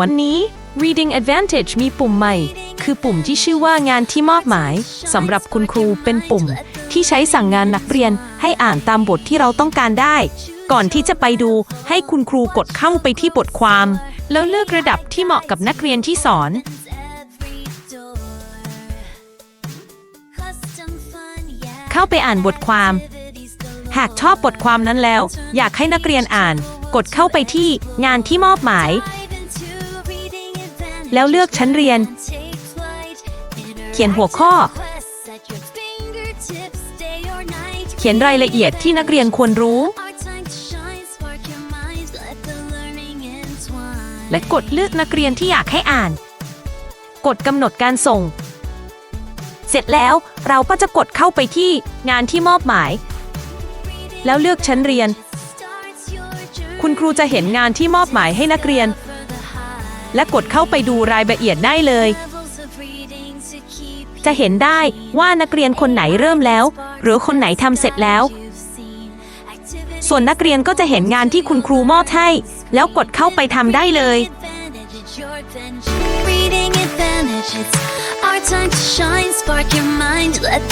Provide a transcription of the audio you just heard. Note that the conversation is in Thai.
วันนี้ Reading Advantage มีปุ่มใหม่ คือปุ่มที่ชื่อว่างานที่มอบหมายสำหรับคุณครูเป็นปุ่ม ที่ใช้สั่งงานนักเรียนให้อ่านตามบทที่เราต้องการได้ ก่อนที่จะไปดูให้คุณครูกดเข้าไปที่บทความ แล้วเลือกระดับที่เหมาะกับนักเรียนที่สอน เข้าไปอ่านบทความ หากชอบบทความนั้นแล้ว อยากให้นักเรียนอ่าน กดเข้าไปที่งานที่มอบหมาย แล้วเลือกชั้นเรียน เขียนหัวข้อ เขียนรายละเอียดที่นักเรียนควรรู้ และกดเลือกนักเรียนที่อยากให้อ่าน กดกำหนดการส่ง เสร็จแล้วเราก็จะกดเข้าไปที่งานที่มอบหมาย แล้วเลือกชั้นเรียน คุณครูจะเห็นงานที่มอบหมายให้นักเรียน และกดเข้าไปดูรายละเอียดได้เลย จะเห็นได้ว่านักเรียนคนไหนเริ่มแล้ว หรือคนไหนทำเสร็จแล้ว ส่วนนักเรียนก็จะเห็นงานที่คุณครูมอบให้ แล้วกดเข้าไปทำได้เลย Reading advantage, it's our time to shine, spark your mind, let the